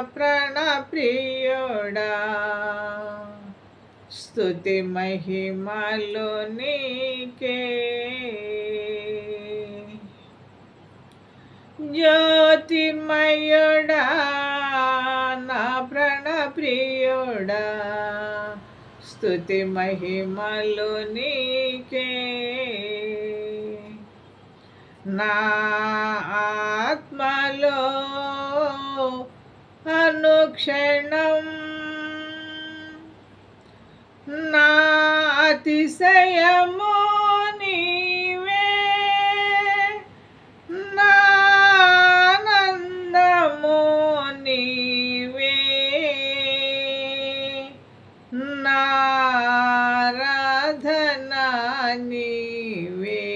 ప్రాణప్రియుడా. స్థుతి మహిమలు నీకే. జ్యోతిమయుడా నా ప్రణప్రియుడా. స్థుతి మహిమలు నీకే. నా అనుక్షణం నా అతిశయము నీవే. నా నీవే. నా నీవే.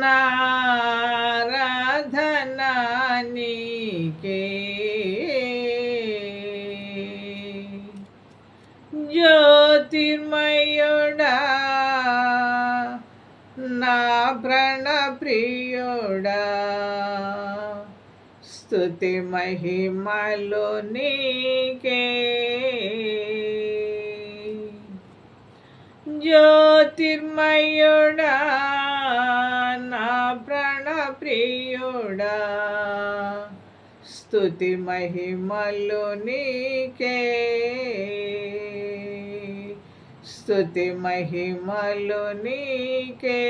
నా నీకే జ్యోతిర్మయుడా నా ప్రణప్రియుడా స్తుతి మహిమలు నీకే. జ్యోతిర్మయుడా ప్రియుడా స్తుతి మహిమలు నీకే. స్తుతి మహిమలు నీకే.